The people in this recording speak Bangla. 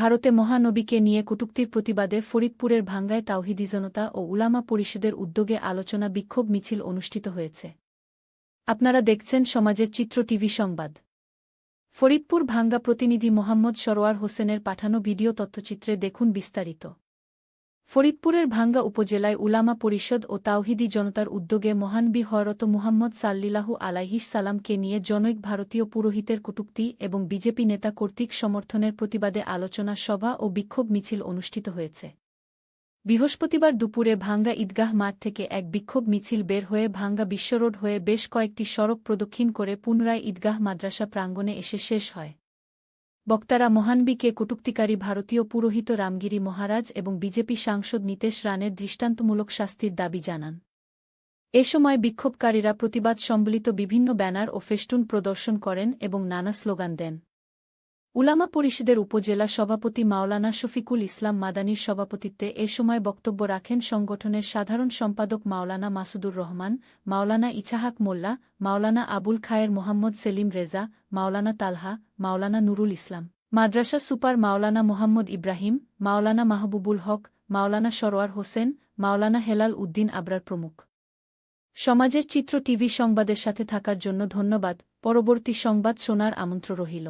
ভারতে মহানবীকে নিয়ে কুটুক্তির প্রতিবাদে ফরিদপুরের ভাঙ্গায় তাওহিদি জনতা ও উলামা পরিষদের উদ্যোগে আলোচনা বিক্ষোভ মিছিল অনুষ্ঠিত হয়েছে। আপনারা দেখছেন সমাজের চিত্র টিভি সংবাদ। ফরিদপুর ভাঙ্গা প্রতিনিধি মোহাম্মদ সরোয়ার হোসেনের পাঠানো ভিডিও তথ্যচিত্রে দেখুন বিস্তারিত। ফরিদপুরের ভাঙ্গা উপজেলায় উলামা পরিষদ ও তাওহিদি জনতার উদ্যোগে মহানবী হরত মুহাম্মদ সাল্লিলাহু আলাইহিস সালামকে নিয়ে জনৈক ভারতীয় পুরোহিতের কটূক্তি এবং বিজেপি নেতা কর্তৃক সমর্থনের প্রতিবাদে আলোচনা সভা ও বিক্ষোভ মিছিল অনুষ্ঠিত হয়েছে। বৃহস্পতিবার দুপুরে ভাঙ্গা ঈদগাহ মাঠ থেকে এক বিক্ষোভ মিছিল বের হয়ে ভাঙ্গা বিশ্বরোড হয়ে বেশ কয়েকটি সড়ক প্রদক্ষিণ করে পুনরায় ঈদগাহ মাদ্রাসা প্রাঙ্গণে এসে শেষ হয়। বক্তারা মহানবিকে কটুক্তিকারী ভারতীয় পুরোহিত রামগিরি মহারাজ এবং বিজেপি সাংসদ নীতেশ রানের দৃষ্টান্তমূলক শাস্তির দাবি জানান। এ সময় বিক্ষোভকারীরা প্রতিবাদ সম্বলিত বিভিন্ন ব্যানার ও ফেস্টুন প্রদর্শন করেন এবং নানা স্লোগান দেন। উলামা পরিষদের উপজেলা সভাপতি মাওলানা শফিকুল ইসলাম মাদানির সভাপতিত্বে এ সময় বক্তব্য রাখেন সংগঠনের সাধারণ সম্পাদক মাওলানা মাসুদুর রহমান, মাওলানা ইছাহাক মোল্লা, মাওলানা আবুল খায়ের মোহাম্মদ সেলিম রেজা, মাওলানা তালহা, মাওলানা নুরুল ইসলাম। মাদ্রাসা সুপার মাওলানা মোহাম্মদ ইব্রাহিম, মাওলানা মাহবুবুল হক, মাওলানা সরোয়ার হোসেন, মাওলানা হেলাল উদ্দিন আবরার প্রমুখ। সমাজের চিত্র টিভি সংবাদের সাথে থাকার জন্য ধন্যবাদ। পরবর্তী সংবাদ শোনার আমন্ত্র রহিল